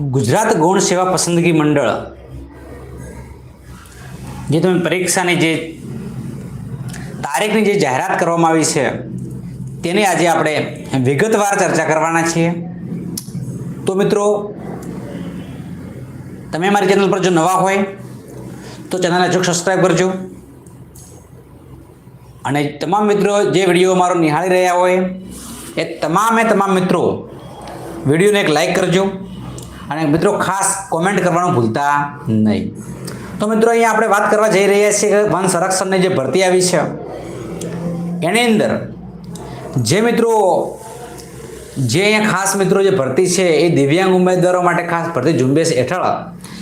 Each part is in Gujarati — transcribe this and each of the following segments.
ગુજરાત ગૌણ સેવા પસંદગી મંડળ. જે તમે પરીક્ષાની જે તારીખની જે જાહેરાત કરવામાં આવી છે, તેની આજે આપણે વિગતવાર ચર્ચા કરવાના છીએ. તો મિત્રો, તમે મારી ચેનલ પર જો નવા હોય, તો ચેનલને અચૂક સબસ્ક્રાઈબ કરજો. અને તમામ મિત્રો, જે વીડિયો મારો નિહાળી રહ્યા હોય, એ તમામે તમામ મિત્રો વિડીયોને એક લાઈક કરજો. અને મિત્રો ખાસ કોમેન્ટ કરવાનું ભૂલતા નહીં. તો મિત્રો અહીંયા આપણે વાત કરવા જઈ રહ્યા છીએ કે વન સંરક્ષણની જે ભરતી આવી છે, એની અંદર જે મિત્રો, જે અહીંયા ખાસ મિત્રો જે ભરતી છે એ દિવ્યાંગ ઉમેદવારો માટે ખાસ ભરતી ઝુંબેશ હેઠળ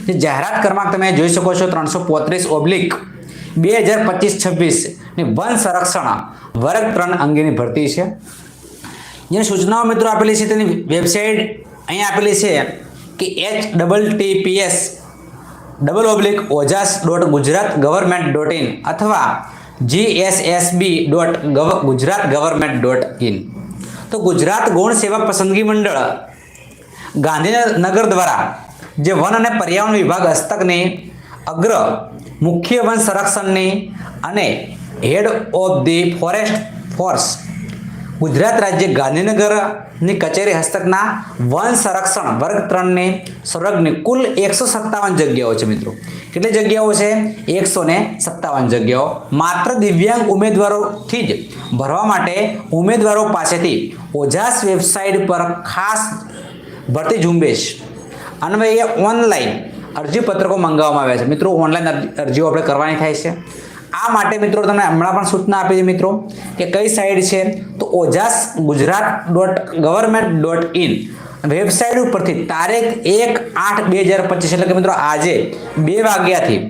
જે જાહેરાત ક્રમાંક તમે જોઈ શકો છો ત્રણસો પોત્રીસ ઓબ્લિક, બે હજાર પચીસ છવ્વીસની વન સંરક્ષણ વર્ગ ત્રણ અંગેની ભરતી છે. જેની સૂચનાઓ મિત્રો આપેલી છે તેની વેબસાઇટ અહીંયા આપેલી છે. કે H double TPS double oblique Ojas dot Gujarat government dot in અથવા GSSB dot gov Gujarat government dot in તો ગુજરાત ગૌણ સેવા પસંદગી મંડળ ગાંધીનગર દ્વારા જે વન અને પર્યાવરણ વિભાગ હસ્તકની અગ્ર મુખ્ય વન સંરક્ષણની અને head of the forest force Gujarat રાજ્ય ગાંધીનગરની કચેરી હસ્તકના વન સંરક્ષણ વર્ગ ત્રણની સ્વર્ગની કુલ એકસો સત્તાવન જગ્યાઓ છે મિત્રો. કેટલી જગ્યાઓ છે? એકસો ને સત્તાવન જગ્યાઓ. માત્ર દિવ્યાંગ ઉમેદવારોથી જ ભરવા માટે ઉમેદવારો પાસેથી ઓજાસ વેબસાઇટ પર ખાસ ભરતી ઝુંબેશ અન્વયે ઓનલાઈન અરજીપત્રકો મંગાવવામાં આવ્યા છે. મિત્રો, ઓનલાઈન અરજીઓ આપણે કરવાની થાય છે. આ માટે મિત્રો તમને હમણાં પણ સૂચના આપી છે મિત્રો કે કઈ સાઈડ છે તો Ojas Gujarat dot government dot in website ઉપરથી તારીખ એક આઠ બે હજાર પચીસ એટલે કે મિત્રો આજે બે વાગ્યાથી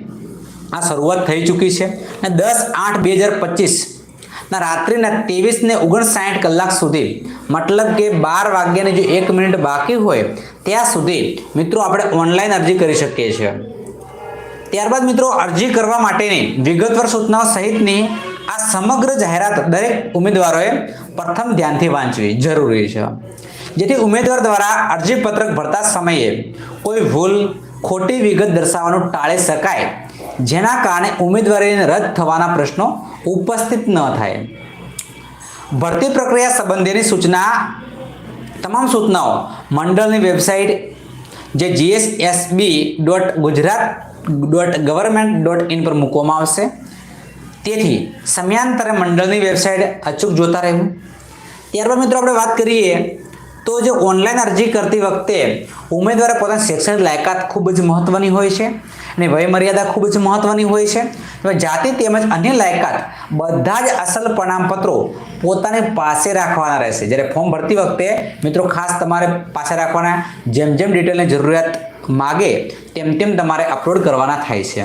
આ શરૂઆત થઈ ચૂકી છે અને દસ આઠ બે હજાર પચીસ ના રાત્રિના ત્રેવીસ ને ઓગણસાઠ કલાક સુધી મતલબ કે બાર વાગ્યાની જો એક મિનિટ બાકી હોય ત્યાં સુધી મિત્રો આપણે ઓનલાઈન અરજી કરી શકીએ છીએ. ત્યારબાદ મિત્રો અરજી કરવા માટેની વિગતવાર સૂચનાઓ સહિતની આ સમગ્ર જાહેરાત દરેક ઉમેદવારોએ પ્રથમ ધ્યાનથી વાંચવી જરૂરી છે. જેથી ઉમેદવાર દ્વારા અરજીપત્રક ભરતા સમયે કોઈ ભૂલ, ખોટી વિગત દર્શાવવાનું ટાળી શકાય, જેના કારણે ઉમેદવારીને રદ થવાના પ્રશ્નો ઉપસ્થિત ન થાય. ભરતી પ્રક્રિયા સંબંધેની સૂચના, તમામ સૂચનાઓ મંડળની વેબસાઇટ જે GSSB dot Gujarat dot government dot in પર મૂકવામાં આવશે. તેથી સમયાંતરે મંડળની વેબસાઇટ અચૂક જોતા રહેવું. ત્યારબાદ મિત્રો આપણે વાત કરીએ તો જે ઓનલાઈન અરજી કરતી વખતે ઉમેદવારે પોતાની શૈક્ષણિક લાયકાત ખૂબ જ મહત્વની હોય છે અને વયમર્યાદા ખૂબ જ મહત્વની હોય છે. જાતિ તેમજ અન્ય લાયકાત બધા જ અસલ પ્રમાણપત્રો પોતાની પાસે રાખવાના રહેશે. જ્યારે ફોર્મ ભરતી વખતે મિત્રો ખાસ તમારે પાસે રાખવાના. જેમ જેમ ડિટેલની જરૂરિયાત માગે, તેમ તેમ તમારે અપલોડ કરવાના થાય છે.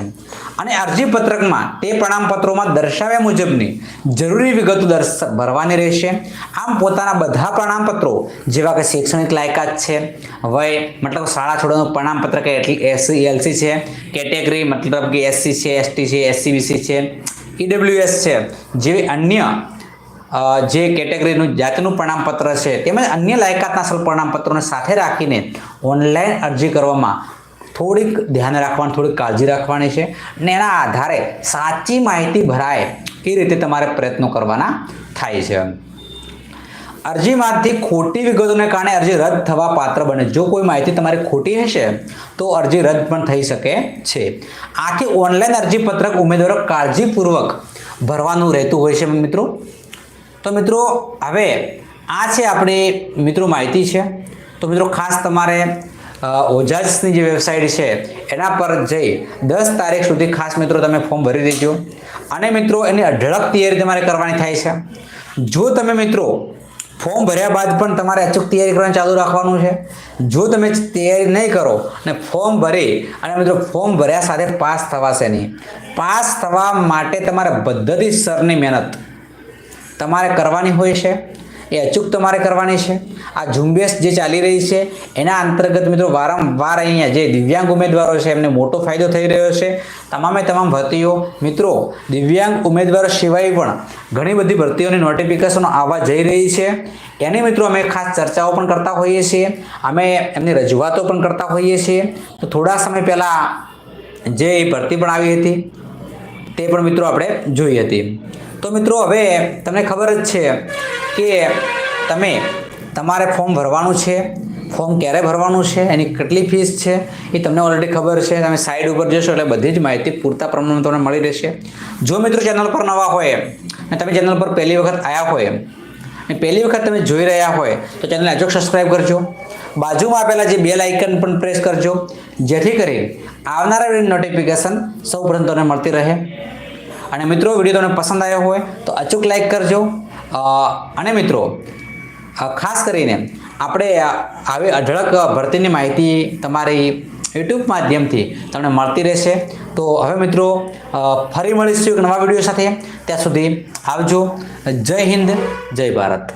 અને અરજી પત્રકમાં તે પ્રમાણપત્રોમાં દર્શાવ્યા મુજબની જરૂરી વિગતો દર્શ, ભરવાની રહેશે. આમ પોતાના બધા પ્રમાણપત્રો, જેવા કે શૈક્ષણિક લાયકાત છે, વય, મતલબ શાળા છોડવાનું પ્રમાણપત્ર કે એટલી એસસી એલસી છે, કેટેગરી, મતલબ કે એસસી છે, એસટી છે, એસસીબીસી છે, ઈડબ્લ્યુએસ છે, જેવી અન્ય જે કેટેગરીનું જાતનું પ્રમાણપત્ર છે, તેમજ અન્ય લાયકાતના અસલ પ્રમાણપત્રોને સાથે રાખીને ઓનલાઈન અરજી કરવામાં થોડીક ધ્યાન રાખવાની, થોડીક કાળજી રાખવાની છે અને એના આધારે સાચી માહિતી ભરાય એ રીતે તમારે પ્રયત્નો કરવાના થાય છે. અરજીમાંથી ખોટી વિગતોને કારણે અરજી રદ થવા પાત્ર બને. જો કોઈ માહિતી તમારી ખોટી હશે, તો અરજી રદ પણ થઈ શકે છે. આથી ઓનલાઈન અરજીપત્રક ઉમેદવારો કાળજીપૂર્વક ભરવાનું રહેતું હોય છે મિત્રો. તો મિત્રો, હવે આ છે આપણી મિત્રો માહિતી છે. તો મિત્રો, ખાસ તમારે ઓજાસની જે વેબસાઇટ છે, એના પર જઈ દસ તારીખ સુધી ખાસ મિત્રો તમે ફોર્મ ભરી દેજો. અને મિત્રો, એની અઢળક તૈયારી તમારે કરવાની થાય છે. જો તમે મિત્રો ફોર્મ ભર્યા બાદ પણ તમારે અચૂક તૈયારી કરવાનું ચાલુ રાખવાનું છે. જો તમે તૈયારી નહીં કરો અને ફોર્મ ભરી અને મિત્રો ફોર્મ ભર્યા સાથે પાસ થવાશે નહીં. પાસ થવા માટે તમારે પદ્ધતિસરની મહેનત. તમારે કરવાની હોય છે? એ અચૂક તમારે કરવાની છે? આ ઝુંબેશ જે ચાલી રહી છે, એના અંતર્ગત મિત્રો વારંવાર અહીંયા જે દિવ્યાંગ ઉમેદવારો છે, એમને મોટો ફાયદો થઈ રહ્યો છે. તમામે તમામ ભરતીઓ, મિત્રો, દિવ્યાંગ ઉમેદવારો સિવાય પણ ઘણી બધી ભરતીઓની નોટિફિકેશનો આવવા જઈ રહી છે. એની મિત્રો અમે ખાસ ચર્ચાઓ પણ કરતા હોઈએ છીએ. અમે એમની રજૂઆતો પણ કરતા હોઈએ છીએ. તો થોડા સમય પહેલાં જે ભરતી પણ આવી હતી તે પણ મિત્રો આપણે જોઈ હતી. તો મિત્રો હવે તમને ખબર જ છે કે તમે, તમારે ફોર્મ ભરવાનું છે. ફોર્મ ક્યારે ભરવાનું છે? એની કેટલી ફીસ છે? એ તમને ઓલરેડી ખબર છે. તમે સાઈડ ઉપર જશો એટલે બધી જ માહિતી પૂરતા પ્રમાણમાં તમને મળી રહેશે. જો મિત્રો ચેનલ પર નવા હોય અને તમે ચેનલ પર પહેલી વખત આવ્યા હોય, અને પહેલી વખત તમે જોઈ રહ્યા હોય, તો ચેનલને હજુ સબસ્ક્રાઈબ કરજો. બાજુમાં આપેલા જે બેલ આઇકન પણ પ્રેસ કરજો. જેથી કરી આવનારા નોટિફિકેશન સૌ તમને મળતી રહે. અને મિત્રો વીડિયો તમને પસંદ આવ્યો હોય તો અચૂક લાઈક કરજો. અને મિત્રો ખાસ કરીને આપણે આવી અઢળક ભરતીની માહિતી તમારી યુટ્યુબ માધ્યમથી તમને મળતી રહેશે. તો હવે મિત્રો ફરી મળીશું એક નવા વીડિયો સાથે. ત્યાં સુધી આવજો. જય હિન્દ, જય ભારત.